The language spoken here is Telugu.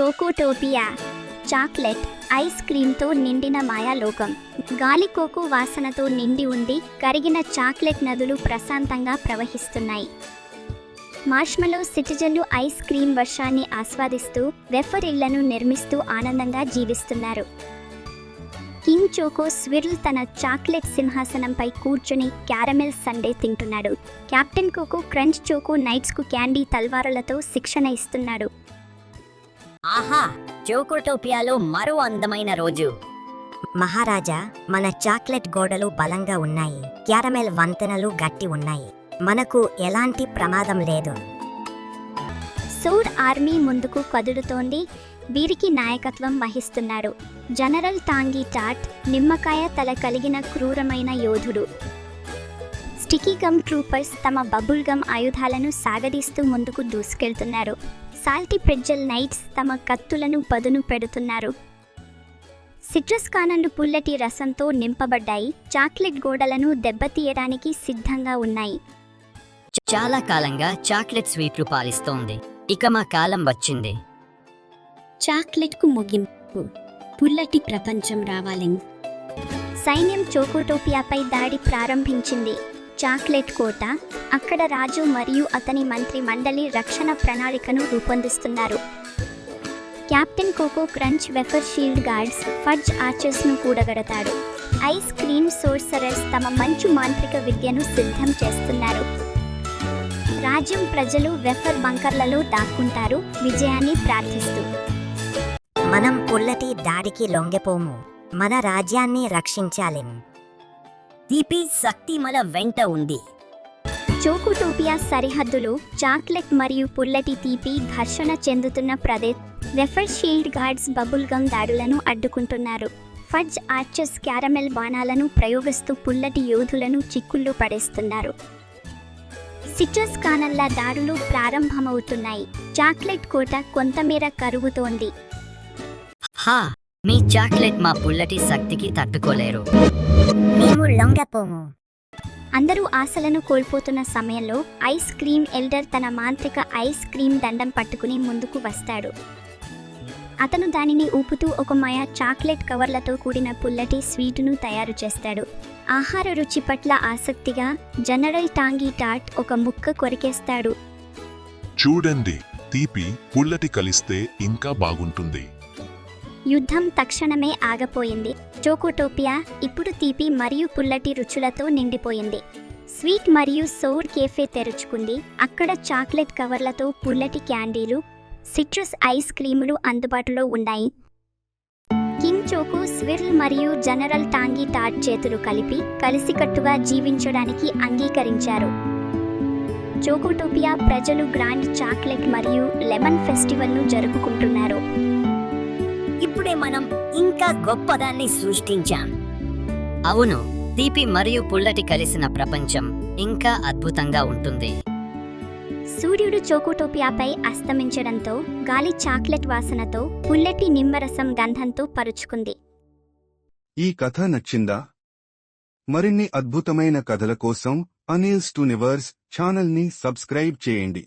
చోకోటోపియా చాక్లెట్ ఐస్ క్రీమ్తో నిండిన మాయాలోకం. గాలికోకు వాసనతో నిండి ఉండి కరిగిన చాక్లెట్ నదులు ప్రశాంతంగా ప్రవహిస్తున్నాయి. మార్ష్మలో సిటిజన్లు ఐస్ క్రీమ్ వర్షాన్ని ఆస్వాదిస్తూ వెఫర్ ఇళ్ళను నిర్మిస్తూ ఆనందంగా జీవిస్తున్నారు. కింగ్ చోకో స్విర్ల్ తన చాక్లెట్ సింహాసనంపై కూర్చుని క్యారమెల్ సండే తింటున్నాడు. కెప్టెన్ కోకో క్రంచ్ చోకో నైట్స్కు క్యాండీ తల్వారులతో శిక్షణ ఇస్తున్నాడు. ఆహా చోకోటోపియాలో మరో అందమైన రోజు. మహారాజా మన చాక్లెట్ గోడలు బలంగా ఉన్నాయి. క్యారమెల్ వంతెనలు గట్టి ఉన్నాయి. మనకు ఎలాంటి ప్రమాదం లేదు. సౌర్ ఆర్మీ ముందుకు కదులుతోంది. వీరికి నాయకత్వం వహిస్తున్నాడు. జనరల్ టాంగి టాట్ నిమ్మకాయ తల కలిగిన క్రూరమైన యోధుడు. స్టికీ గమ్ ట్రూపర్స్ తమ బబుల్ గమ్ ఆయుధాలను సాగదీస్తూ ముందుకు దూసుకెళ్తున్నారు. సాల్టీ ప్రెజ్జల్ నైట్స్ తమ కత్తులను పదును పెడుతున్నారు. సిట్రస్ కానలు పుల్లటి రసంతో నింపబడ్డాయి. చాక్లెట్ గోడలను దెబ్బతీయడానికి సిద్ధంగా ఉన్నాయి. చాలా కాలంగా చాక్లెట్ స్వీట్లు పాలిస్తోంది. ఇక మా కాలం వచ్చింది. చాక్లెట్కు ముగింపు. పుల్లటి ప్రపంచం రావాలి. సైన్యం చోకోటోపియాపై దాడి ప్రారంభించింది. చాక్లెట్ కోట. అక్కడ రాజు మరియు అతని మంత్రి మండలి రక్షణ ప్రణాళికను రూపొందిస్తున్నారు. Captain Coco Crunch wafer shield guards fudge ఆర్చర్స్ను కూడగడతాడు. ఐస్ క్రీమ్ సోర్సరర్స్ తమ మంచు మాంత్రిక విద్యను సిద్ధం చేస్తున్నారు. రాజ్యం ప్రజలు వెఫర్ బంకర్లలో దాక్కుంటారు విజయాన్ని ప్రార్థిస్తూ. మనం పుల్లటి దాడికి లొంగిపోము. మన రాజ్యాన్ని రక్షించాలి. తీపి శక్తి మన వెంట ఉంది. చోకోటోపియా సరిహద్దులు చాక్లెట్ మరియు పుల్లటి తీపి ఘర్షణ చెందుతున్న Pradesh wafer shield guards bubble gum దాడులను అడ్డుకుంటున్నారు. ఫడ్జ్ ఆర్చర్స్ క్యారమెల్ బాణాలను ప్రయోగిస్తూ పుల్లటి యోధులను చిక్కుల్లో పడేస్తున్నారు. సిట్రస్ కానల్లా దాడులు ప్రారంభమవుతున్నాయి. చాక్లెట్ కోట కొంతమేర కరుగుతోంది. హా! మీ చాక్లెట్ మా పుల్లటి శక్తికి తట్టుకోలేరు. మేము లొంగపోము అందరూ ఆశలను కోల్పోతున్న సమయంలో ఐస్ క్రీమ్ ఎల్డర్ తన మాంత్రిక ఐస్ క్రీమ్ దండం పట్టుకుని ముందుకు వస్తాడు. అతను దానిని ఊపుతూ ఒక మాయా చాక్లెట్ కవర్లతో కూడిన పుల్లటి స్వీటును తయారు చేస్తాడు. ఆహార రుచి పట్ల ఆసక్తిగా జనరల్ టాంగీ టాట్ ఒక ముక్క కొరికేస్తాడు. చూడండి తీపి పుల్లటి కలిస్తే ఇంకా బాగుంటుంది. యుద్ధం తక్షణమే ఆగపోయింది. చోకోటోపియా ఇప్పుడు తీపి మరియు పుల్లటి రుచులతో నిండిపోయింది. స్వీట్ మరియు సోర్ కేఫే తెరుచుకుంది. అక్కడ చాక్లెట్ కవర్లతో పుల్లటి క్యాండీలు సిట్రస్ ఐస్ క్రీములు అందుబాటులో ఉన్నాయి. కింగ్ చోకు స్విర్ల్ మరియు జనరల్ టాంగీ టాట్ చేతులు కలిపి కలిసికట్టుగా జీవించడానికి అంగీకరించారు. చోకోటోపియా ప్రజలు గ్రాండ్ చాక్లెట్ మరియు లెమన్ ఫెస్టివల్ను జరుపుకుంటున్నారు. ఇప్పుడే మనం ఇంకా గొప్పదాన్ని సృష్టించాం. అవును తీపి మరియు పుల్లటి కలిసిన ప్రపంచం ఇంకా అద్భుతంగా ఉంటుంది. సూర్యుడు చోకోటోపియాపై అస్తమించడంతో గాలి చాక్లెట్ వాసనతో పుల్లటి నిమ్మరసం గంధంతో పరుచుకుంది. ఈ కథ నచ్చిందా? మరిన్ని అద్భుతమైన కథల కోసం అనిల్స్ టునివర్స్ ఛానల్ని సబ్స్క్రైబ్ చేయండి.